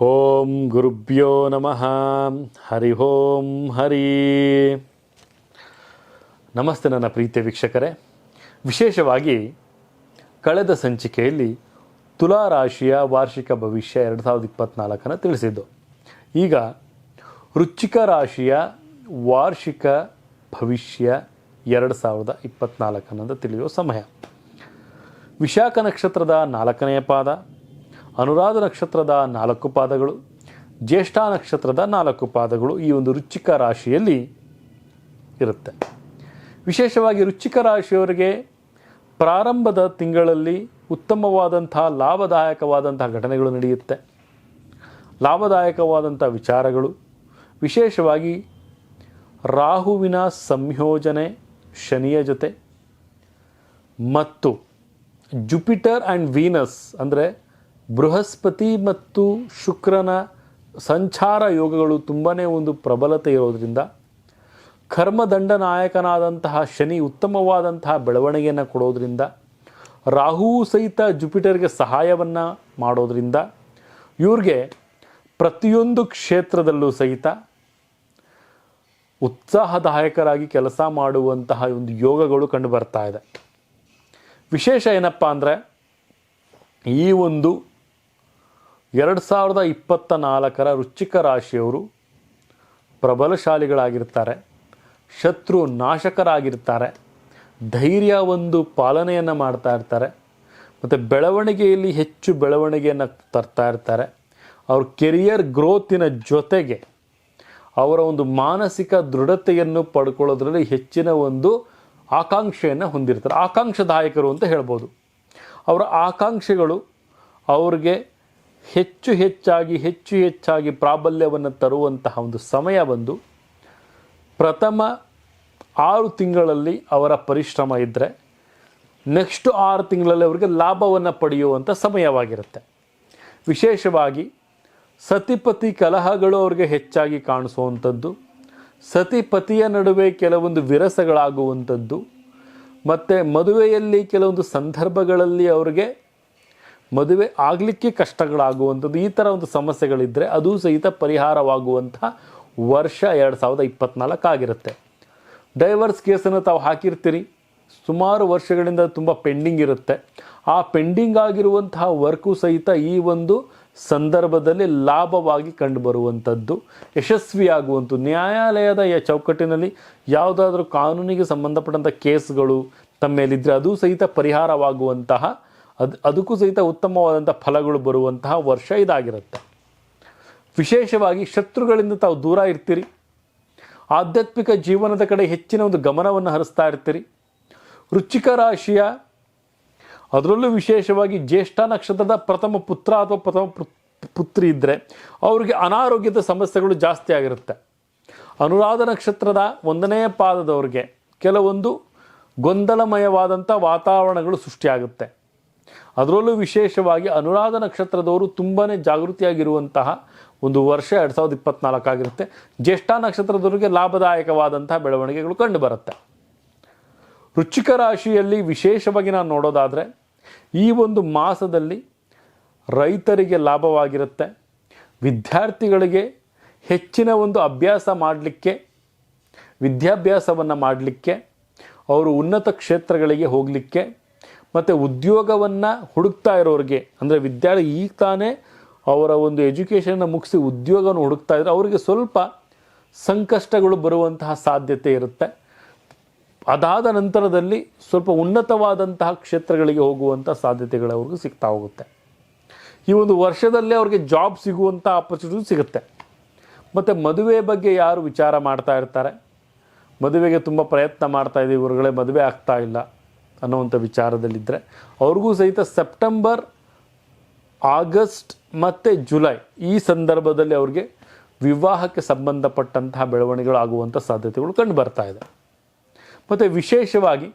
ಓಂ ಗುರುಭ್ಯೋ ನಮಃ. ಹರಿ ಓಂ ಹರಿ. ನಮಸ್ತೆ ನನ್ನ ಪ್ರೀತಿಯ ವೀಕ್ಷಕರೇ. ವಿಶೇಷವಾಗಿ ಕಳೆದ ಸಂಚಿಕೆಯಲ್ಲಿ ತುಲಾ ರಾಶಿಯ ವಾರ್ಷಿಕ ಭವಿಷ್ಯ ಎರಡು ಸಾವಿರದ ಇಪ್ಪತ್ತ್ನಾಲ್ಕನ್ನು ತಿಳಿಸಿದ್ದು. ಈಗ ವೃಶ್ಚಿಕ ರಾಶಿಯ ವಾರ್ಷಿಕ ಭವಿಷ್ಯ ಎರಡು ಸಾವಿರದ ಇಪ್ಪತ್ತ್ನಾಲ್ಕನ್ನಂದು ತಿಳಿಯುವ ಸಮಯ. ವಿಶಾಖ ನಕ್ಷತ್ರದ ನಾಲ್ಕನೆಯ ಪಾದ ಅನುರಾಧ ನಕ್ಷತ್ರದ ನಾಲ್ಕು ಪಾದಗಳು, ಜ್ಯೇಷ್ಠ ನಕ್ಷತ್ರದ ನಾಲ್ಕು ಪಾದಗಳು ಈ ಒಂದು ರುಚಿಕ ರಾಶಿಯಲ್ಲಿ ಇರುತ್ತೆ. ವಿಶೇಷವಾಗಿ ರುಚಿಕ ರಾಶಿಯವರಿಗೆ ಪ್ರಾರಂಭದ ತಿಂಗಳಲ್ಲಿ ಉತ್ತಮವಾದಂತಹ ಲಾಭದಾಯಕವಾದಂತಹ ಘಟನೆಗಳು ನಡೆಯುತ್ತೆ. ಲಾಭದಾಯಕವಾದಂಥ ವಿಚಾರಗಳು, ವಿಶೇಷವಾಗಿ ರಾಹುವಿನ ಸಂಯೋಜನೆ ಶನಿಯ ಜೊತೆ ಮತ್ತು ಜುಪಿಟರ್ ಆ್ಯಂಡ್ ವೀನಸ್ ಅಂದರೆ ಬೃಹಸ್ಪತಿ ಮತ್ತು ಶುಕ್ರನ ಸಂಚಾರ ಯೋಗಗಳು ತುಂಬಾ ಒಂದು ಪ್ರಬಲತೆ ಇರೋದರಿಂದ ಕರ್ಮದಂಡ ನಾಯಕನಾದಂತಹ ಶನಿ ಉತ್ತಮವಾದಂತಹ ಬೆಳವಣಿಗೆಯನ್ನು ಕೊಡೋದ್ರಿಂದ ರಾಹು ಸಹಿತ ಜುಪಿಟರ್ಗೆ ಸಹಾಯವನ್ನು ಮಾಡೋದರಿಂದ ಇವ್ರಿಗೆ ಪ್ರತಿಯೊಂದು ಕ್ಷೇತ್ರದಲ್ಲೂ ಸಹಿತ ಉತ್ಸಾಹದಾಯಕರಾಗಿ ಕೆಲಸ ಮಾಡುವಂತಹ ಒಂದು ಯೋಗಗಳು ಕಂಡು ಬರ್ತಾ ಇದೆ. ವಿಶೇಷ ಏನಪ್ಪ ಅಂದರೆ ಈ ಒಂದು ಎರಡು ಸಾವಿರದ ಇಪ್ಪತ್ತ ನಾಲ್ಕರ ವೃಶ್ಚಿಕ ರಾಶಿಯವರು ಪ್ರಬಲಶಾಲಿಗಳಾಗಿರ್ತಾರೆ, ಶತ್ರು ನಾಶಕರಾಗಿರ್ತಾರೆ, ಧೈರ್ಯ ಒಂದು ಪಾಲನೆಯನ್ನು ಮಾಡ್ತಾ ಇರ್ತಾರೆ, ಮತ್ತು ಬೆಳವಣಿಗೆಯಲ್ಲಿ ಹೆಚ್ಚು ಬೆಳವಣಿಗೆಯನ್ನು ತರ್ತಾ ಇರ್ತಾರೆ. ಅವ್ರ ಕೆರಿಯರ್ ಗ್ರೋತಿನ ಜೊತೆಗೆ ಅವರ ಒಂದು ಮಾನಸಿಕ ದೃಢತೆಯನ್ನು ಪಡ್ಕೊಳ್ಳೋದ್ರಲ್ಲಿ ಹೆಚ್ಚಿನ ಒಂದು ಆಕಾಂಕ್ಷೆಯನ್ನು ಹೊಂದಿರ್ತಾರೆ. ಆಕಾಂಕ್ಷದಾಯಕರು ಅಂತ ಹೇಳ್ಬೋದು. ಅವರ ಆಕಾಂಕ್ಷೆಗಳು ಅವ್ರಿಗೆ ಹೆಚ್ಚು ಹೆಚ್ಚಾಗಿ ಹೆಚ್ಚು ಹೆಚ್ಚಾಗಿ ಪ್ರಾಬಲ್ಯವನ್ನು ತರುವಂತಹ ಒಂದು ಸಮಯ ಬಂದು ಪ್ರಥಮ ಆರು ತಿಂಗಳಲ್ಲಿ ಅವರ ಪರಿಶ್ರಮ ಇದ್ದರೆ ನೆಕ್ಸ್ಟ್ ಆರು ತಿಂಗಳಲ್ಲಿ ಅವರಿಗೆ ಲಾಭವನ್ನು ಪಡೆಯುವಂಥ ಸಮಯವಾಗಿರುತ್ತೆ. ವಿಶೇಷವಾಗಿ ಸತಿಪತಿ ಕಲಹಗಳು ಅವರಿಗೆ ಹೆಚ್ಚಾಗಿ ಕಾಣಿಸುವಂಥದ್ದು, ಸತಿಪತಿಯ ನಡುವೆ ಕೆಲವೊಂದು ವಿರಸಗಳಾಗುವಂಥದ್ದು, ಮತ್ತು ಮದುವೆಯಲ್ಲಿ ಕೆಲವೊಂದು ಸಂದರ್ಭಗಳಲ್ಲಿ ಅವ್ರಿಗೆ ಮದುವೆ ಆಗಲಿಕ್ಕೆ ಕಷ್ಟಗಳಾಗುವಂಥದ್ದು, ಈ ಥರ ಒಂದು ಸಮಸ್ಯೆಗಳಿದ್ದರೆ ಅದು ಸಹಿತ ಪರಿಹಾರವಾಗುವಂಥ ವರ್ಷ ಎರಡು ಸಾವಿರದ ಇಪ್ಪತ್ತ್ನಾಲ್ಕು ಆಗಿರುತ್ತೆ. ಡೈವರ್ಸ್ ಕೇಸನ್ನು ತಾವು ಹಾಕಿರ್ತೀರಿ. ಸುಮಾರು ವರ್ಷಗಳಿಂದ ತುಂಬ ಪೆಂಡಿಂಗ್ ಇರುತ್ತೆ. ಆ ಪೆಂಡಿಂಗ್ ಆಗಿರುವಂತಹ ವರ್ಕು ಸಹಿತ ಈ ಒಂದು ಸಂದರ್ಭದಲ್ಲಿ ಲಾಭವಾಗಿ ಕಂಡುಬರುವಂಥದ್ದು, ಯಶಸ್ವಿಯಾಗುವಂಥದ್ದು. ನ್ಯಾಯಾಲಯದ ಚೌಕಟ್ಟಿನಲ್ಲಿ ಯಾವುದಾದ್ರೂ ಕಾನೂನಿಗೆ ಸಂಬಂಧಪಟ್ಟಂಥ ಕೇಸ್ಗಳು ತಮ್ಮೇಲಿದ್ದರೆ ಅದು ಸಹಿತ ಪರಿಹಾರವಾಗುವಂತಹ ಅದು ಅದಕ್ಕೂ ಸಹಿತ ಉತ್ತಮವಾದಂಥ ಫಲಗಳು ಬರುವಂತಹ ವರ್ಷ ಇದಾಗಿರುತ್ತೆ. ವಿಶೇಷವಾಗಿ ಶತ್ರುಗಳಿಂದ ತಾವು ದೂರ ಇರ್ತೀರಿ. ಆಧ್ಯಾತ್ಮಿಕ ಜೀವನದ ಕಡೆ ಹೆಚ್ಚಿನ ಒಂದು ಗಮನವನ್ನು ಹರಿಸ್ತಾ ಇರ್ತೀರಿ. ವೃಶ್ಚಿಕ ರಾಶಿಯ ಅದರಲ್ಲೂ ವಿಶೇಷವಾಗಿ ಜ್ಯೇಷ್ಠ ನಕ್ಷತ್ರದ ಪ್ರಥಮ ಪುತ್ರ ಅಥವಾ ಪ್ರಥಮ ಪುತ್- ಪುತ್ರಿ ಇದ್ದರೆ ಅವರಿಗೆ ಅನಾರೋಗ್ಯದ ಸಮಸ್ಯೆಗಳು ಜಾಸ್ತಿ ಆಗಿರುತ್ತೆ. ಅನುರಾಧ ನಕ್ಷತ್ರದ ಒಂದನೇ ಪಾದದವ್ರಿಗೆ ಕೆಲವೊಂದು ಗೊಂದಲಮಯವಾದಂಥ ವಾತಾವರಣಗಳು ಸೃಷ್ಟಿಯಾಗುತ್ತೆ. ಅದರಲ್ಲೂ ವಿಶೇಷವಾಗಿ ಅನುರಾಧ ನಕ್ಷತ್ರದವರು ತುಂಬಾ ಜಾಗೃತಿಯಾಗಿರುವಂತಹ ಒಂದು ವರ್ಷ ಎರಡು ಸಾವಿರದ ಇಪ್ಪತ್ನಾಲ್ಕಾಗಿರುತ್ತೆ ಜ್ಯೇಷ್ಠ ನಕ್ಷತ್ರದವರಿಗೆ ಲಾಭದಾಯಕವಾದಂತಹ ಬೆಳವಣಿಗೆಗಳು ಕಂಡುಬರುತ್ತೆ ರುಚಿಕ ರಾಶಿಯಲ್ಲಿ ವಿಶೇಷವಾಗಿ ನಾನು ನೋಡೋದಾದರೆ, ಈ ಒಂದು ಮಾಸದಲ್ಲಿ ರೈತರಿಗೆ ಲಾಭವಾಗಿರುತ್ತೆ. ವಿದ್ಯಾರ್ಥಿಗಳಿಗೆ ಹೆಚ್ಚಿನ ಒಂದು ಅಭ್ಯಾಸ ಮಾಡಲಿಕ್ಕೆ, ವಿದ್ಯಾಭ್ಯಾಸವನ್ನು ಮಾಡಲಿಕ್ಕೆ, ಅವರು ಉನ್ನತ ಕ್ಷೇತ್ರಗಳಿಗೆ ಹೋಗಲಿಕ್ಕೆ ಮತ್ತು ಉದ್ಯೋಗವನ್ನು ಹುಡುಕ್ತಾ ಇರೋರಿಗೆ, ಅಂದರೆ ವಿದ್ಯಾರ್ಥಿ ಈಗ ತಾನೇ ಅವರ ಒಂದು ಎಜುಕೇಷನ್ನ ಮುಗಿಸಿ ಉದ್ಯೋಗವನ್ನು ಹುಡುಕ್ತಾ ಇದ್ದರೆ ಅವರಿಗೆ ಸ್ವಲ್ಪ ಸಂಕಷ್ಟಗಳು ಬರುವಂತಹ ಸಾಧ್ಯತೆ ಇರುತ್ತೆ. ಅದಾದ ನಂತರದಲ್ಲಿ ಸ್ವಲ್ಪ ಉನ್ನತವಾದಂತಹ ಕ್ಷೇತ್ರಗಳಿಗೆ ಹೋಗುವಂಥ ಸಾಧ್ಯತೆಗಳು ಅವ್ರಿಗೆ ಸಿಗ್ತಾ ಹೋಗುತ್ತೆ. ಈ ಒಂದು ವರ್ಷದಲ್ಲೇ ಅವ್ರಿಗೆ ಜಾಬ್ ಸಿಗುವಂಥ ಆಪರ್ಚುನಿಟಿ ಸಿಗುತ್ತೆ. ಮತ್ತು ಮದುವೆ ಬಗ್ಗೆ ಯಾರು ವಿಚಾರ ಮಾಡ್ತಾ ಇರ್ತಾರೆ? ಮದುವೆಗೆ ತುಂಬ ಪ್ರಯತ್ನ ಮಾಡ್ತಾ ಇದ್ದೀವಿ ಇವರುಗಳೇ ಮದುವೆ ಆಗ್ತಾ ಇಲ್ಲ. ಅನ್ನುವಂಥ ವಿಚಾರದಲ್ಲಿದ್ದರೆ, ಅವ್ರಿಗೂ ಸಹಿತ ಸೆಪ್ಟೆಂಬರ್, ಆಗಸ್ಟ್ ಮತ್ತು ಜುಲೈ ಈ ಸಂದರ್ಭದಲ್ಲಿ ಅವ್ರಿಗೆ ವಿವಾಹಕ್ಕೆ ಸಂಬಂಧಪಟ್ಟಂತಹ ಬೆಳವಣಿಗೆಗಳು ಆಗುವಂಥ ಸಾಧ್ಯತೆಗಳು ಕಂಡು ಬರ್ತಾ ಇದೆ. ಮತ್ತು ವಿಶೇಷವಾಗಿ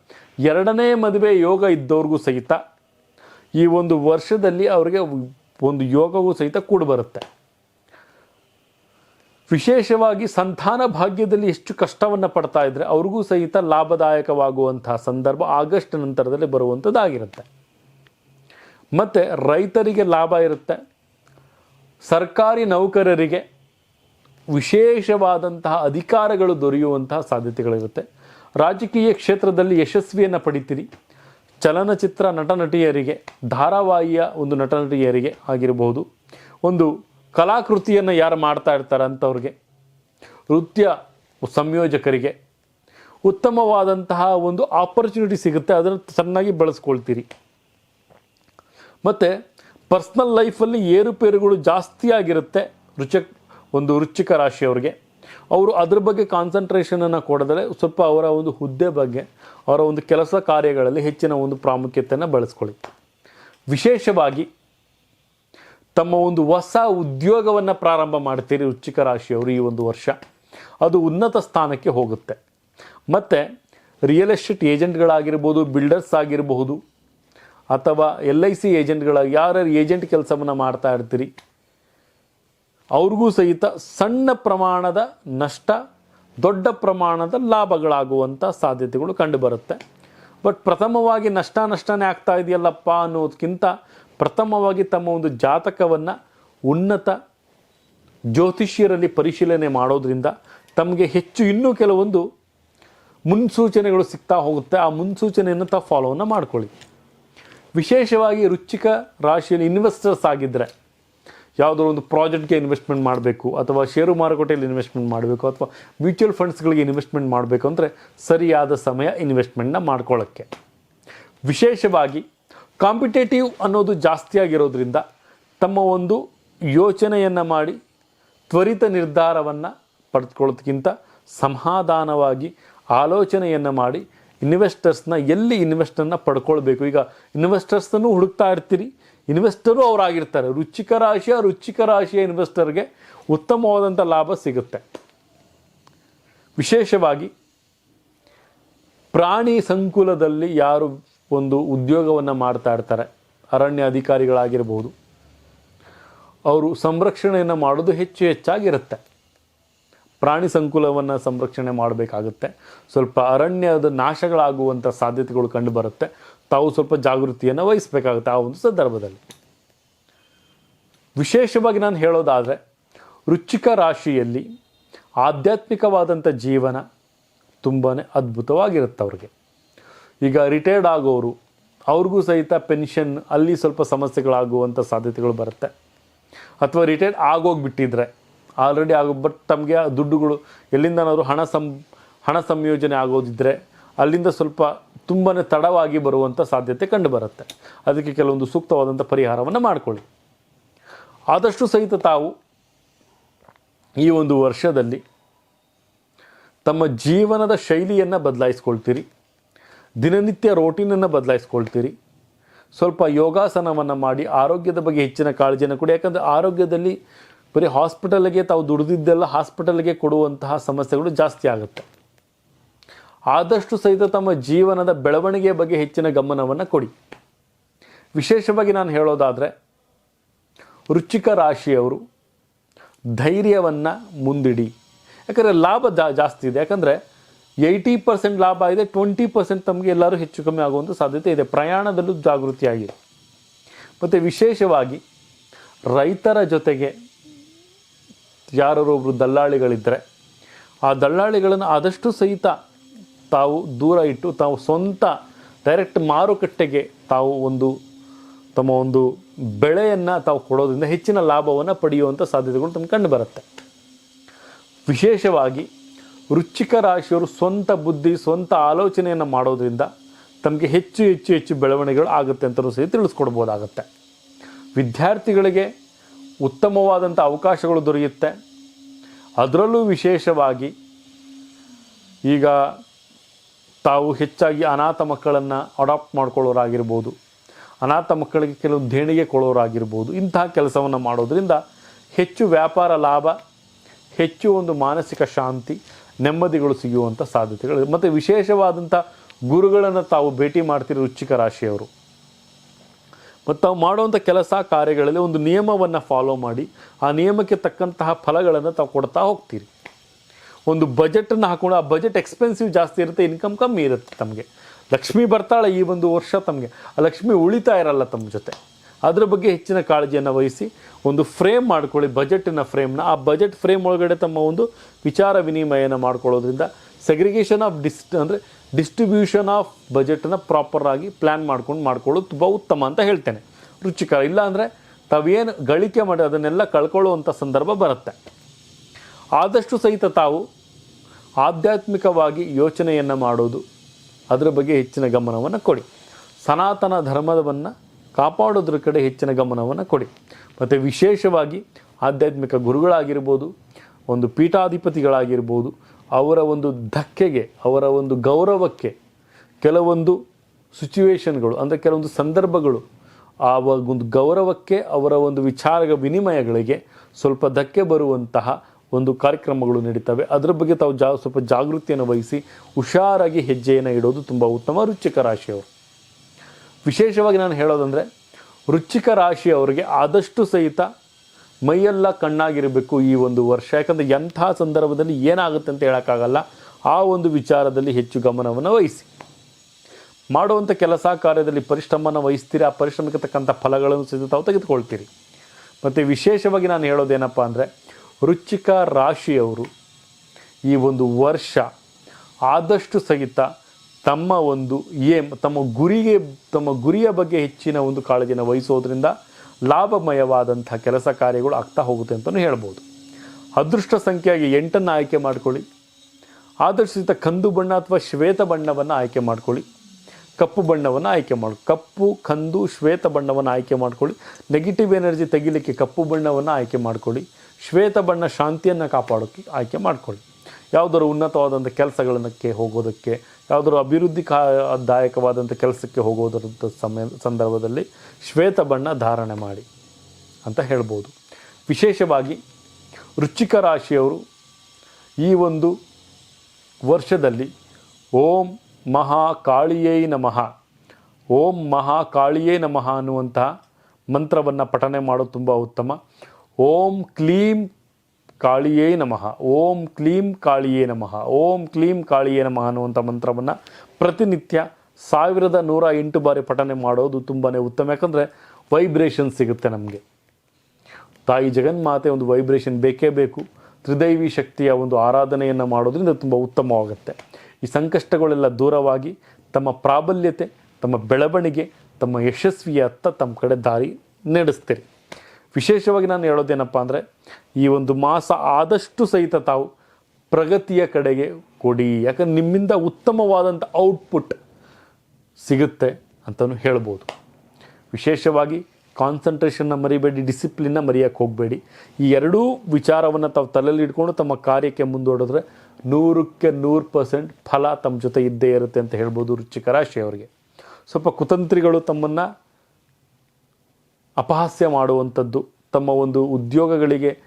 ಎರಡನೇ ಮದುವೆ ಯೋಗ ಇದ್ದವ್ರಿಗೂ ಸಹಿತ ಈ ಒಂದು ವರ್ಷದಲ್ಲಿ ಅವರಿಗೆ ಒಂದು ಯೋಗವೂ ಸಹಿತ ಕೂಡಿ ಬರುತ್ತೆ ವಿಶೇಷವಾಗಿ ಸಂತಾನ ಭಾಗ್ಯದಲ್ಲಿ ಎಷ್ಟು ಕಷ್ಟವನ್ನು ಪಡ್ತಾ ಇದ್ದರೆ ಅವ್ರಿಗೂ ಸಹಿತ ಲಾಭದಾಯಕವಾಗುವಂತಹ ಸಂದರ್ಭ ಆಗಸ್ಟ್ ನಂತರದಲ್ಲಿ ಬರುವಂಥದ್ದಾಗಿರುತ್ತೆ. ಮತ್ತು ರೈತರಿಗೆ ಲಾಭ ಇರುತ್ತೆ. ಸರ್ಕಾರಿ ನೌಕರರಿಗೆ ವಿಶೇಷವಾದಂತಹ ಅಧಿಕಾರಗಳು ದೊರೆಯುವಂತಹ ಸಾಧ್ಯತೆಗಳಿರುತ್ತೆ. ರಾಜಕೀಯ ಕ್ಷೇತ್ರದಲ್ಲಿ ಯಶಸ್ವಿಯನ್ನು ಪಡಿತೀರಿ. ಚಲನಚಿತ್ರ ನಟ ನಟಿಯರಿಗೆ ಧಾರಾವಾಹಿಯ ಒಂದು ನಟ ನಟಿಯರಿಗೆ ಆಗಿರಬಹುದು ಒಂದು ಕಲಾಕೃತಿಯನ್ನು ಯಾರು ಮಾಡ್ತಾ ಇರ್ತಾರೆ ಅಂಥವ್ರಿಗೆ ನೃತ್ಯ ಸಂಯೋಜಕರಿಗೆ ಉತ್ತಮವಾದಂತಹ ಒಂದು ಆಪರ್ಚುನಿಟಿ ಸಿಗುತ್ತೆ, ಅದನ್ನು ಚೆನ್ನಾಗಿ ಬಳಸ್ಕೊಳ್ತೀರಿ. ಮತ್ತು ಪರ್ಸ್ನಲ್ ಲೈಫಲ್ಲಿ ಏರುಪೇರುಗಳು ಜಾಸ್ತಿ ಆಗಿರುತ್ತೆ ರುಚ ಒಂದು ರುಚಿಕ ರಾಶಿಯವ್ರಿಗೆ. ಅವರು ಅದ್ರ ಬಗ್ಗೆ ಕಾನ್ಸಂಟ್ರೇಷನನ್ನು ಕೊಡದರೆ ಸ್ವಲ್ಪ ಅವರ ಒಂದು ಹುದ್ದೆ ಬಗ್ಗೆ, ಅವರ ಒಂದು ಕೆಲಸ ಕಾರ್ಯಗಳಲ್ಲಿ ಹೆಚ್ಚಿನ ಒಂದು ಪ್ರಾಮುಖ್ಯತೆಯನ್ನು ಬಳಸ್ಕೊಳ್ಳಿ. ವಿಶೇಷವಾಗಿ ತಮ್ಮ ಒಂದು ಹೊಸ ಉದ್ಯೋಗವನ್ನು ಪ್ರಾರಂಭ ಮಾಡ್ತೀರಿ ವೃಶ್ಚಿಕ ರಾಶಿಯವರು ಈ ಒಂದು ವರ್ಷ. ಅದು ಉನ್ನತ ಸ್ಥಾನಕ್ಕೆ ಹೋಗುತ್ತೆ. ಮತ್ತು ರಿಯಲ್ ಎಸ್ಟೇಟ್ ಏಜೆಂಟ್ಗಳಾಗಿರ್ಬೋದು ಬಿಲ್ಡರ್ಸ್ ಆಗಿರಬಹುದು, ಅಥವಾ ಎಲ್ ಐ ಸಿ ಏಜೆಂಟ್ಗಳಾಗಿ ಯಾರ್ಯಾರು ಏಜೆಂಟ್ ಕೆಲಸವನ್ನು ಮಾಡ್ತಾ ಇರ್ತೀರಿ, ಅವ್ರಿಗೂ ಸಹಿತ ಸಣ್ಣ ಪ್ರಮಾಣದ ನಷ್ಟ, ದೊಡ್ಡ ಪ್ರಮಾಣದ ಲಾಭಗಳಾಗುವಂಥ ಸಾಧ್ಯತೆಗಳು ಕಂಡುಬರುತ್ತೆ. ಬಟ್ ಪ್ರಥಮವಾಗಿ ನಷ್ಟ ನಷ್ಟನೇ ಆಗ್ತಾ ಇದೆಯಲ್ಲಪ್ಪ ಅನ್ನೋದಕ್ಕಿಂತ ಪ್ರಥಮವಾಗಿ ತಮ್ಮ ಒಂದು ಜಾತಕವನ್ನು ಉನ್ನತ ಜ್ಯೋತಿಷ್ಯರಲ್ಲಿ ಪರಿಶೀಲನೆ ಮಾಡೋದ್ರಿಂದ ತಮಗೆ ಹೆಚ್ಚು ಇನ್ನೂ ಕೆಲವೊಂದು ಮುನ್ಸೂಚನೆಗಳು ಸಿಗ್ತಾ ಹೋಗುತ್ತೆ. ಆ ಮುನ್ಸೂಚನೆಯನ್ನು ತಾವು ಫಾಲೋವನ್ನು ಮಾಡ್ಕೊಳ್ಳಿ. ವಿಶೇಷವಾಗಿ ರುಚಿಕ ರಾಶಿಯಲ್ಲಿ ಇನ್ವೆಸ್ಟರ್ಸ್ ಆಗಿದ್ದರೆ ಯಾವುದೋ ಒಂದು ಪ್ರಾಜೆಕ್ಟ್ಗೆ ಇನ್ವೆಸ್ಟ್ಮೆಂಟ್ ಮಾಡಬೇಕು, ಅಥವಾ ಷೇರು ಮಾರುಕಟ್ಟೆಯಲ್ಲಿ ಇನ್ವೆಸ್ಟ್ಮೆಂಟ್ ಮಾಡಬೇಕು, ಅಥವಾ ಮ್ಯೂಚುವಲ್ ಫಂಡ್ಸ್ಗಳಿಗೆ ಇನ್ವೆಸ್ಟ್ಮೆಂಟ್ ಮಾಡಬೇಕು ಅಂದರೆ ಸರಿಯಾದ ಸಮಯ ಇನ್ವೆಸ್ಟ್ಮೆಂಟ್ನ ಮಾಡ್ಕೊಳ್ಳೋಕ್ಕೆ. ವಿಶೇಷವಾಗಿ ಕಾಂಪಿಟೇಟಿವ್ ಅನ್ನೋದು ಜಾಸ್ತಿ ಆಗಿರೋದ್ರಿಂದ ತಮ್ಮ ಒಂದು ಯೋಚನೆಯನ್ನು ಮಾಡಿ ತ್ವರಿತ ನಿರ್ಧಾರವನ್ನು ಪಡೆದುಕೊಳ್ಳೋದಕ್ಕಿಂತ ಸಮಾಧಾನವಾಗಿ ಆಲೋಚನೆಯನ್ನು ಮಾಡಿ ಇನ್ವೆಸ್ಟರ್ಸ್ನ ಎಲ್ಲಿ ಇನ್ವೆಸ್ಟರ್ನ ಪಡ್ಕೊಳ್ಬೇಕು? ಈಗ ಇನ್ವೆಸ್ಟರ್ಸನ್ನು ಹುಡುಕ್ತಾ ಇರ್ತೀರಿ. ಇನ್ವೆಸ್ಟರು ಅವರಾಗಿರ್ತಾರೆ. ರುಚಿಕ ರಾಶಿಯ ರುಚಿಕ ರಾಶಿಯ ಇನ್ವೆಸ್ಟರ್ಗೆ ಉತ್ತಮವಾದಂಥ ಲಾಭ ಸಿಗುತ್ತೆ. ವಿಶೇಷವಾಗಿ ಪ್ರಾಣಿ ಸಂಕುಲದಲ್ಲಿ ಯಾರು ಒಂದು ಉದ್ಯೋಗವನ್ನು ಮಾಡ್ತಾ ಇರ್ತಾರೆ. ಅರಣ್ಯ ಅಧಿಕಾರಿಗಳಾಗಿರ್ಬೋದು. ಅವರು ಸಂರಕ್ಷಣೆಯನ್ನು ಮಾಡೋದು ಹೆಚ್ಚು ಹೆಚ್ಚಾಗಿರುತ್ತೆ. ಪ್ರಾಣಿ ಸಂಕುಲವನ್ನು ಸಂರಕ್ಷಣೆ ಮಾಡಬೇಕಾಗುತ್ತೆ. ಸ್ವಲ್ಪ ಅರಣ್ಯದ ನಾಶಗಳಾಗುವಂಥ ಸಾಧ್ಯತೆಗಳು ಕಂಡುಬರುತ್ತೆ ತಾವು ಸ್ವಲ್ಪ ಜಾಗೃತಿಯನ್ನು ವಹಿಸಬೇಕಾಗುತ್ತೆ ಆ ಒಂದು ಸಂದರ್ಭದಲ್ಲಿ. ವಿಶೇಷವಾಗಿ ನಾನು ಹೇಳೋದಾದರೆ ರುಚಿಕ ರಾಶಿಯಲ್ಲಿ ಆಧ್ಯಾತ್ಮಿಕವಾದಂಥ ಜೀವನ ತುಂಬಾ ಅದ್ಭುತವಾಗಿರುತ್ತೆ ಅವ್ರಿಗೆ. ಈಗ ರಿಟೈರ್ಡ್ ಆಗೋರು, ಅವ್ರಿಗೂ ಸಹಿತ ಪೆನ್ಷನ್ ಅಲ್ಲಿ ಸ್ವಲ್ಪ ಸಮಸ್ಯೆಗಳಾಗುವಂಥ ಸಾಧ್ಯತೆಗಳು ಬರುತ್ತೆ. ಅಥವಾ ರಿಟೈರ್ಡ್ ಆಗೋಗ್ಬಿಟ್ಟಿದ್ರೆ ಆಲ್ರೆಡಿ ಆಗೋ ಬಟ್ ತಮಗೆ ದುಡ್ಡುಗಳು, ಎಲ್ಲಿಂದನಾದರೂ ಹಣ ಸಂ, ಹಣ ಸಂಯೋಜನೆ ಆಗೋದಿದ್ದರೆ ಅಲ್ಲಿಂದ ಸ್ವಲ್ಪ ತುಂಬಾ ತಡವಾಗಿ ಬರುವಂಥ ಸಾಧ್ಯತೆ ಕಂಡುಬರುತ್ತೆ ಅದಕ್ಕೆ ಕೆಲವೊಂದು ಸೂಕ್ತವಾದಂಥ ಪರಿಹಾರವನ್ನು ಮಾಡಿಕೊಳ್ಳಿ. ಆದಷ್ಟು ಸಹಿತ ತಾವು ಈ ಒಂದು ವರ್ಷದಲ್ಲಿ ತಮ್ಮ ಜೀವನದ ಶೈಲಿಯನ್ನು ಬದಲಾಯಿಸ್ಕೊಳ್ತೀರಿ. ದಿನನಿತ್ಯ ರೋಟೀನನ್ನು ಬದಲಾಯಿಸ್ಕೊಳ್ತೀರಿ. ಸ್ವಲ್ಪ ಯೋಗಾಸನವನ್ನು ಮಾಡಿ ಆರೋಗ್ಯದ ಬಗ್ಗೆ ಹೆಚ್ಚಿನ ಕಾಳಜಿಯನ್ನು ಕೊಡಿ. ಯಾಕಂದರೆ ಆರೋಗ್ಯದಲ್ಲಿ ಬರೀ ಹಾಸ್ಪಿಟಲ್ಗೆ ತಾವು ದುಡಿದಿದ್ದೆಲ್ಲ ಹಾಸ್ಪಿಟಲ್ಗೆ ಕೊಡುವಂತಹ ಸಮಸ್ಯೆಗಳು ಜಾಸ್ತಿ ಆಗುತ್ತೆ. ಆದಷ್ಟು ಸಹಿತ ತಮ್ಮ ಜೀವನದ ಬೆಳವಣಿಗೆಯ ಬಗ್ಗೆ ಹೆಚ್ಚಿನ ಗಮನವನ್ನು ಕೊಡಿ. ವಿಶೇಷವಾಗಿ ನಾನು ಹೇಳೋದಾದರೆ ರುಚಿಕ ರಾಶಿಯವರು ಧೈರ್ಯವನ್ನು ಮುಂದಿಡಿ. ಯಾಕಂದರೆ ಲಾಭ ಜಾಸ್ತಿ ಇದೆ. ಯಾಕಂದರೆ ಏಯ್ಟಿ ಪರ್ಸೆಂಟ್ ಲಾಭ ಇದೆ ಟ್ವೆಂಟಿ ಪರ್ಸೆಂಟ್ ತಮಗೆ ಎಲ್ಲರೂ ಹೆಚ್ಚು ಕಮ್ಮಿ ಆಗುವಂಥ ಸಾಧ್ಯತೆ ಇದೆ. ಪ್ರಯಾಣದಲ್ಲೂ ಜಾಗೃತಿಯಾಗಿದೆ ಮತ್ತು ವಿಶೇಷವಾಗಿ ರೈತರ ಜೊತೆಗೆ ಯಾರೊಬ್ಬರು ದಲ್ಲಾಳಿಗಳಿದ್ದರೆ ಆ ದಲ್ಲಾಳಿಗಳನ್ನು ಆದಷ್ಟು ಸಹಿತ ತಾವು ದೂರ ಇಟ್ಟು, ತಾವು ಸ್ವಂತ ಡೈರೆಕ್ಟ್ ಮಾರುಕಟ್ಟೆಗೆ ತಾವು ಒಂದು, ತಮ್ಮ ಒಂದು ಬೆಳೆಯನ್ನು ತಾವು ಕೊಡೋದ್ರಿಂದ ಹೆಚ್ಚಿನ ಲಾಭವನ್ನು ಪಡೆಯುವಂಥ ಸಾಧ್ಯತೆಗಳು ಕಂಡು ಬರುತ್ತೆ. ವಿಶೇಷವಾಗಿ ವೃಶ್ಚಿಕ ರಾಶಿಯವರು ಸ್ವಂತ ಬುದ್ಧಿ, ಸ್ವಂತ ಆಲೋಚನೆಯನ್ನು ಮಾಡೋದ್ರಿಂದ ತಮಗೆ ಹೆಚ್ಚು ಹೆಚ್ಚು ಹೆಚ್ಚು ಬೆಳವಣಿಗೆಗಳು ಆಗುತ್ತೆ ಅಂತಲೂ ಸಹ ತಿಳಿಸ್ಕೊಡ್ಬೋದಾಗತ್ತೆ. ವಿದ್ಯಾರ್ಥಿಗಳಿಗೆ ಉತ್ತಮವಾದಂಥ ಅವಕಾಶಗಳು ದೊರೆಯುತ್ತೆ. ಅದರಲ್ಲೂ ವಿಶೇಷವಾಗಿ ಈಗ ತಾವು ಹೆಚ್ಚಾಗಿ ಅನಾಥ ಮಕ್ಕಳನ್ನು ಅಡಾಪ್ಟ್ ಮಾಡ್ಕೊಳ್ಳೋರಾಗಿರ್ಬೋದು, ಅನಾಥ ಮಕ್ಕಳಿಗೆ ಕೆಲವು ದೇಣಿಗೆ ಕೊಡೋರಾಗಿರ್ಬೋದು ಇಂತಹ ಕೆಲಸವನ್ನು ಮಾಡೋದರಿಂದ ಹೆಚ್ಚು ವ್ಯಾಪಾರ ಲಾಭ, ಹೆಚ್ಚು ಒಂದು ಮಾನಸಿಕ ಶಾಂತಿ ನೆಮ್ಮದಿಗಳು ಸಿಗುವಂಥ ಸಾಧ್ಯತೆಗಳು. ಮತ್ತು ವಿಶೇಷವಾದಂಥ ಗುರುಗಳನ್ನು ತಾವು ಭೇಟಿ ಮಾಡ್ತಿರೋ ರುಚಿಕ ರಾಶಿಯವರು. ಮತ್ತು ತಾವು ಮಾಡುವಂಥ ಕೆಲಸ ಕಾರ್ಯಗಳಲ್ಲಿ ಒಂದು ನಿಯಮವನ್ನು ಫಾಲೋ ಮಾಡಿ, ಆ ನಿಯಮಕ್ಕೆ ತಕ್ಕಂತಹ ಫಲಗಳನ್ನು ತಾವು ಕೊಡ್ತಾ ಹೋಗ್ತೀರಿ. ಒಂದು ಬಜೆಟನ್ನು ಹಾಕೊಂಡು, ಆ ಬಜೆಟ್ ಎಕ್ಸ್ಪೆನ್ಸಿವ್ ಜಾಸ್ತಿ ಇರುತ್ತೆ ಇನ್ಕಮ್ ಕಮ್ಮಿ ಇರುತ್ತೆ ತಮಗೆ. ಲಕ್ಷ್ಮಿ ಬರ್ತಾಳೆ ಈ ಒಂದು ವರ್ಷ ತಮಗೆ. ಆ ಲಕ್ಷ್ಮಿ ಉಳಿತಾ ಇರಲ್ಲ ತಮ್ಮ ಜೊತೆ. ಅದ್ರ ಬಗ್ಗೆ ಹೆಚ್ಚಿನ ಕಾಳಜಿಯನ್ನು ವಹಿಸಿ ಒಂದು ಫ್ರೇಮ್ ಮಾಡ್ಕೊಳ್ಳಿ ಬಜೆಟಿನ ಫ್ರೇಮ್ನ ಆ ಬಜೆಟ್ ಫ್ರೇಮ್ ಒಳಗಡೆ ತಮ್ಮ ಒಂದು ವಿಚಾರ ವಿನಿಮಯನ ಮಾಡ್ಕೊಳ್ಳೋದ್ರಿಂದ ಸೆಗ್ರಿಗೇಷನ್ ಆಫ್ ಡಿಸ್ ಅಂದರೆ ಡಿಸ್ಟ್ರಿಬ್ಯೂಷನ್ ಆಫ್ ಬಜೆಟನ್ನು ಪ್ರಾಪರಾಗಿ ಪ್ಲ್ಯಾನ್ ಮಾಡ್ಕೊಂಡು ಮಾಡ್ಕೊಳ್ಳೋದು ತುಂಬ ಉತ್ತಮ ಅಂತ ಹೇಳ್ತೇನೆ. ರುಚಿಕರ. ಇಲ್ಲ ಅಂದರೆ ತಾವೇನು ಗಳಿಕೆ ಮಾಡಿ ಅದನ್ನೆಲ್ಲ ಕಳ್ಕೊಳ್ಳುವಂಥ ಸಂದರ್ಭ ಬರುತ್ತೆ. ಆದಷ್ಟು ಸಹಿತ ತಾವು ಆಧ್ಯಾತ್ಮಿಕವಾಗಿ ಯೋಚನೆಯನ್ನು ಮಾಡೋದು ಅದರ ಬಗ್ಗೆ ಹೆಚ್ಚಿನ ಗಮನವನ್ನು ಕೊಡಿ. ಸನಾತನ ಧರ್ಮವನ್ನು ಕಾಪಾಡೋದ್ರ ಕಡೆ ಹೆಚ್ಚಿನ ಗಮನವನ್ನು ಕೊಡಿ. ಮತ್ತು ವಿಶೇಷವಾಗಿ ಆಧ್ಯಾತ್ಮಿಕ ಗುರುಗಳಾಗಿರ್ಬೋದು, ಒಂದು ಪೀಠಾಧಿಪತಿಗಳಾಗಿರ್ಬೋದು, ಅವರ ಒಂದು ಧಕ್ಕೆಗೆ, ಅವರ ಒಂದು ಗೌರವಕ್ಕೆ ಕೆಲವೊಂದು ಸಿಚುವೇಷನ್ಗಳು ಅಂದರೆ ಕೆಲವೊಂದು ಸಂದರ್ಭಗಳು, ಆ ಒಂದು ಗೌರವಕ್ಕೆ, ಅವರ ಒಂದು ವಿಚಾರ ವಿನಿಮಯಗಳಿಗೆ ಸ್ವಲ್ಪ ಧಕ್ಕೆ ಬರುವಂತಹ ಒಂದು ಕಾರ್ಯಕ್ರಮಗಳು ನಡೀತವೆ. ಅದರ ಬಗ್ಗೆ ತಾವು ಜಾ, ಸ್ವಲ್ಪ ಜಾಗೃತಿಯನ್ನು ವಹಿಸಿ, ಹುಷಾರಾಗಿ ಹೆಜ್ಜೆಯನ್ನು ಇಡೋದು ತುಂಬ ಉತ್ತಮ ರುಚಿಕ ರಾಶಿಯವರು ವಿಶೇಷವಾಗಿ ನಾನು ಹೇಳೋದಂದರೆ ವೃಶ್ಚಿಕ ರಾಶಿಯವರಿಗೆ ಆದಷ್ಟು ಸಹಿತ ಮೈಯೆಲ್ಲ ಕಣ್ಣಾಗಿರಬೇಕು ಈ ಒಂದು ವರ್ಷ. ಯಾಕಂದರೆ ಎಂಥ ಸಂದರ್ಭದಲ್ಲಿ ಏನಾಗುತ್ತೆ ಅಂತ ಹೇಳೋಕ್ಕಾಗಲ್ಲ. ಆ ಒಂದು ವಿಚಾರದಲ್ಲಿ ಹೆಚ್ಚು ಗಮನವನ್ನು ವಹಿಸಿ. ಮಾಡುವಂಥ ಕೆಲಸ ಕಾರ್ಯದಲ್ಲಿ ಪರಿಶ್ರಮನ ವಹಿಸ್ತೀರಿ. ಆ ಪರಿಶ್ರಮಕ್ಕೆ ತಕ್ಕಂಥ ಫಲಗಳನ್ನು ಸಹಿತ ತಾವು ತೆಗೆದುಕೊಳ್ತೀರಿ. ಮತ್ತು ವಿಶೇಷವಾಗಿ ನಾನು ಹೇಳೋದೇನಪ್ಪ ಅಂದರೆ ವೃಶ್ಚಿಕ ರಾಶಿಯವರು ಈ ಒಂದು ವರ್ಷ ಆದಷ್ಟು ಸಹಿತ ತಮ್ಮ ಒಂದು ಏಮ್ ತಮ್ಮ ಗುರಿಗೆ, ತಮ್ಮ ಗುರಿಯ ಬಗ್ಗೆ ಹೆಚ್ಚಿನ ಒಂದು ಕಾಳಜಿನ ವಹಿಸೋದ್ರಿಂದ ಲಾಭಮಯವಾದಂಥ ಕೆಲಸ ಕಾರ್ಯಗಳು ಆಗ್ತಾ ಹೋಗುತ್ತೆ ಅಂತಲೂ ಹೇಳ್ಬೋದು. ಅದೃಷ್ಟ ಸಂಖ್ಯೆಯಾಗಿ ಎಂಟನ್ನು ಆಯ್ಕೆ ಮಾಡಿಕೊಳ್ಳಿ. ಆದರ್ಶಿತ ಕಂದು ಬಣ್ಣ ಅಥವಾ ಶ್ವೇತ ಬಣ್ಣವನ್ನು ಆಯ್ಕೆ ಮಾಡಿಕೊಳ್ಳಿ. ಕಪ್ಪು ಬಣ್ಣವನ್ನು ಆಯ್ಕೆ ಮಾಡಿ, ಕಪ್ಪು, ಕಂದು, ಶ್ವೇತ ಬಣ್ಣವನ್ನು ಆಯ್ಕೆ ಮಾಡಿಕೊಳ್ಳಿ. ನೆಗೆಟಿವ್ ಎನರ್ಜಿ ತೆಗಿಲಿಕ್ಕೆ ಕಪ್ಪು ಬಣ್ಣವನ್ನು ಆಯ್ಕೆ ಮಾಡಿಕೊಳ್ಳಿ. ಶ್ವೇತ ಬಣ್ಣ ಶಾಂತಿಯನ್ನು ಕಾಪಾಡೋಕ್ಕೆ ಆಯ್ಕೆ ಮಾಡ್ಕೊಳ್ಳಿ. ಯಾವುದಾದ್ರು ಉನ್ನತವಾದಂಥ ಕೆಲಸಗಳನ್ನಕ್ಕೆ ಹೋಗೋದಕ್ಕೆ, ಯಾವುದಾದ್ರು ಅಭಿವೃದ್ಧಿ ಕಾ ಕೆಲಸಕ್ಕೆ ಹೋಗೋದರಂಥ ಸಮಯ, ಸಂದರ್ಭದಲ್ಲಿ ಶ್ವೇತ ಬಣ್ಣ ಧಾರಣೆ ಮಾಡಿ ಅಂತ ಹೇಳ್ಬೋದು. ವಿಶೇಷವಾಗಿ ವೃಶ್ಚಿಕ ರಾಶಿಯವರು ಈ ಒಂದು ವರ್ಷದಲ್ಲಿ ಓಂ ಮಹಾಕಾಳಿಯೇ ನಮಃ, ಓಂ ಮಹಾಕಾಳಿಯೇ ನಮಃ ಅನ್ನುವಂತಹ ಮಂತ್ರವನ್ನು ಪಠನೆ ಮಾಡೋದು ತುಂಬ ಉತ್ತಮ. ಓಂ ಕ್ಲೀಂ ಕಾಳಿಯೇ ನಮಃ. ಓಂ ಕ್ಲೀಂ ಕಾಳಿಯೇ ನಮಃ. ಓಂ ಕ್ಲೀಂ ಕಾಳಿಯೇ ನಮಃ ಅನ್ನುವಂಥ ಮಂತ್ರವನ್ನು ಪ್ರತಿನಿತ್ಯ ಸಾವಿರದ ನೂರ ಎಂಟು ಬಾರಿ ಪಠನೆ ಮಾಡೋದು ತುಂಬಾ ಉತ್ತಮ. ಯಾಕಂದರೆ ವೈಬ್ರೇಷನ್ ಸಿಗುತ್ತೆ ನಮಗೆ. ತಾಯಿ ಜಗನ್ಮಾತೆ ಒಂದು ವೈಬ್ರೇಷನ್ ಬೇಕೇ ಬೇಕು. ತ್ರಿದೈವಿ ಶಕ್ತಿಯ ಒಂದು ಆರಾಧನೆಯನ್ನು ಮಾಡೋದರಿಂದ ತುಂಬ ಉತ್ತಮವಾಗುತ್ತೆ. ಈ ಸಂಕಷ್ಟಗಳೆಲ್ಲ ದೂರವಾಗಿ ತಮ್ಮ ಪ್ರಾಬಲ್ಯತೆ, ತಮ್ಮ ಬೆಳವಣಿಗೆ, ತಮ್ಮ ಯಶಸ್ವಿಯತ್ತ ತಮ್ಮ ಕಡೆ ದಾರಿ ನಡೆಸ್ತೀರಿ. ವಿಶೇಷವಾಗಿ ನಾನು ಹೇಳೋದೇನಪ್ಪ ಅಂದರೆ, ಈ ಒಂದು ಮಾಸ ಆದಷ್ಟು ಸಹಿತ ತಾವು ಪ್ರಗತಿಯ ಕಡೆಗೆ ಕೊಡಿ. ಯಾಕಂದ್ರೆ ನಿಮ್ಮಿಂದ ಉತ್ತಮವಾದಂಥ ಔಟ್ಪುಟ್ ಸಿಗುತ್ತೆ ಅಂತಲೂ ಹೇಳ್ಬೋದು. ವಿಶೇಷವಾಗಿ ಕಾನ್ಸಂಟ್ರೇಷನ್ನ ಮರಿಬೇಡಿ ಡಿಸಿಪ್ಲಿನ್ನ ಮರೆಯೋಕ್ಕೆ ಹೋಗಬೇಡಿ. ಈ ಎರಡೂ ವಿಚಾರವನ್ನು ತಾವು ತಲೆಯಲ್ಲಿ ಇಟ್ಕೊಂಡು ತಮ್ಮ ಕಾರ್ಯಕ್ಕೆ ಮುಂದೂಡಿದ್ರೆ ನೂರಕ್ಕೆ ನೂರು ಪರ್ಸೆಂಟ್ ಫಲ ತಮ್ಮ ಜೊತೆ ಇದ್ದೇ ಇರುತ್ತೆ ಅಂತ ಹೇಳ್ಬೋದು ವೃಶ್ಚಿಕ ಅವರಿಗೆ. ಸ್ವಲ್ಪ ಕುತಂತ್ರಿಗಳು ತಮ್ಮನ್ನು ಅಪಹಾಸ್ಯ ಮಾಡುವಂಥದ್ದು, ತಮ್ಮ ಒಂದು ಉದ್ಯೋಗಗಳಿಗೆ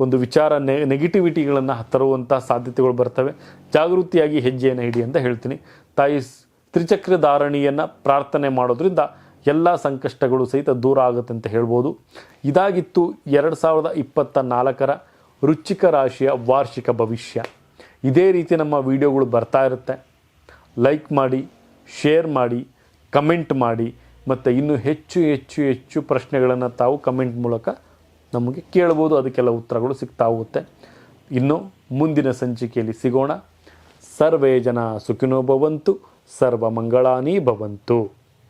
ಒಂದು ವಿಚಾರ ನೆ ನೆಗೆಟಿವಿಟಿಗಳನ್ನು ತರುವಂಥ ಸಾಧ್ಯತೆಗಳು ಬರ್ತವೆ. ಜಾಗೃತಿಯಾಗಿ ಹೆಜ್ಜೆಯನ್ನು ಹಿಡಿ ಅಂತ ಹೇಳ್ತೀನಿ. ತಾಯಿಸ್ ತ್ರಿಚಕ್ರ ಧಾರಣಿಯನ್ನು ಪ್ರಾರ್ಥನೆ ಮಾಡೋದ್ರಿಂದ ಎಲ್ಲ ಸಂಕಷ್ಟಗಳು ಸಹಿತ ದೂರ ಆಗುತ್ತೆ ಅಂತ ಹೇಳ್ಬೋದು. ಇದಾಗಿತ್ತು ಎರಡು ಸಾವಿರದ ಇಪ್ಪತ್ತ ನಾಲ್ಕರ ರುಚಿಕ ರಾಶಿಯ ವಾರ್ಷಿಕ ಭವಿಷ್ಯ. ಇದೇ ರೀತಿ ನಮ್ಮ ವಿಡಿಯೋಗಳು ಬರ್ತಾ ಇರುತ್ತೆ. ಲೈಕ್ ಮಾಡಿ, ಶೇರ್ ಮಾಡಿ, ಕಮೆಂಟ್ ಮಾಡಿ ಮತ್ತು ಇನ್ನೂ ಹೆಚ್ಚು ಹೆಚ್ಚು ಹೆಚ್ಚು ಪ್ರಶ್ನೆಗಳನ್ನು ತಾವು ಕಮೆಂಟ್ ಮೂಲಕ ನಮಗೆ ಕೇಳ್ಬೋದು. ಅದಕ್ಕೆಲ್ಲ ಉತ್ತರಗಳು ಸಿಗ್ತಾ ಹೋಗುತ್ತೆ ಇನ್ನು ಮುಂದಿನ ಸಂಚಿಕೆಯಲ್ಲಿ ಸಿಗೋಣ. ಸರ್ವೇ ಜನ ಸುಖಿನೋ ಭವಂತು ಸರ್ವ ಮಂಗಳಾನಿ ಭವಂತು.